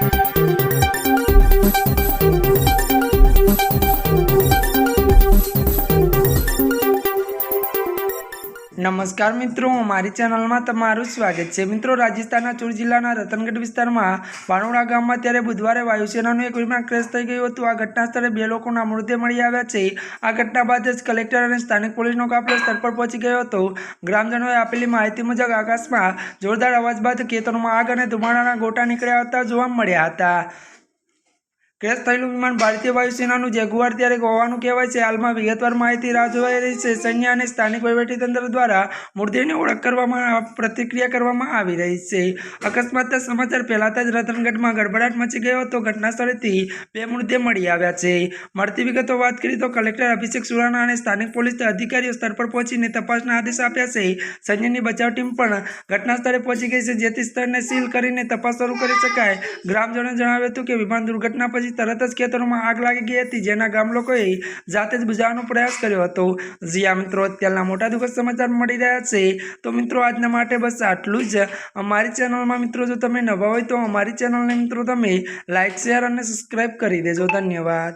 Thank you. નમસ્કાર મિત્રો, મારી ચેનલમાં તમારું સ્વાગત છે. મિત્રો, રાજસ્થાનના ચૂર જિલ્લાના રતનગઢ વિસ્તારમાં વાણોડા ગામમાં ત્યારે બુધવારે વાયુસેનાનું એક વિમાન ક્રેશ થઈ ગયું હતું. આ ઘટના સ્થળે બે લોકોના મૃતદેહ મળી આવ્યા છે. આ ઘટના બાદ જ કલેક્ટર અને સ્થાનિક પોલીસનો કાફલો સ્થળ પર પહોંચી ગયો હતો. ગ્રામજનોએ આપેલી માહિતી મુજબ આકાશમાં જોરદાર અવાજ બાદ ખેતરોમાં આગ અને ધુમાડાના ગોટા નીકળ્યા હતા, જોવા મળ્યા હતા. ક્રેશ થયેલું વિમાન ભારતીય વાયુસેનાનું જેગુઆર ત્યારે હોવાનું કહેવાય છે. હાલમાં વિગતવાર માહિતી રાહ જોવાઈ રહી છે. સૈન્ય અને સ્થાનિક વહીવટીતંત્ર દ્વારા મૃતદેહની ઓળખ કરવામાં પ્રતિક્રિયા કરવામાં આવી રહી છે. અકસ્માતના સમાચાર ફેલાતા જ રતનગઢમાં ગડબડાટ મચી ગયો હતો. ઘટના સ્થળેથી બે મૃતદેહ મળી આવ્યા છે. મળતી વિગતો વાત કરી તો કલેક્ટર અભિષેક સુરાણા અને સ્થાનિક પોલીસ અધિકારીઓ સ્થળ પર પહોંચીને તપાસના આદેશ આપ્યા છે. સૈન્યની બચાવ ટીમ પણ ઘટના સ્થળે પહોંચી ગઈ છે, જેથી સ્થળને સીલ કરીને તપાસ શરૂ કરી શકાય. ગ્રામજનોએ જણાવ્યું હતું કે વિમાન દુર્ઘટના પછી તરત જ ખેતરોમાં આગ લાગી ગઈ હતી. જેના ગામ લોકોએ જાતે જ બુઝાવવાનો પ્રયાસ કર્યો હતો. જ્યાં મિત્રો, અત્યારના મોટા દુઃખદ સમાચાર મળી રહ્યા છે. તો મિત્રો, આજના માટે બસ આટલું જ. અમારી ચેનલમાં મિત્રો, જો તમે નવા હોય તો અમારી ચેનલને મિત્રો, તમે લાઇક શેર અને સબસ્ક્રાઈબ કરી દેજો. ધન્યવાદ.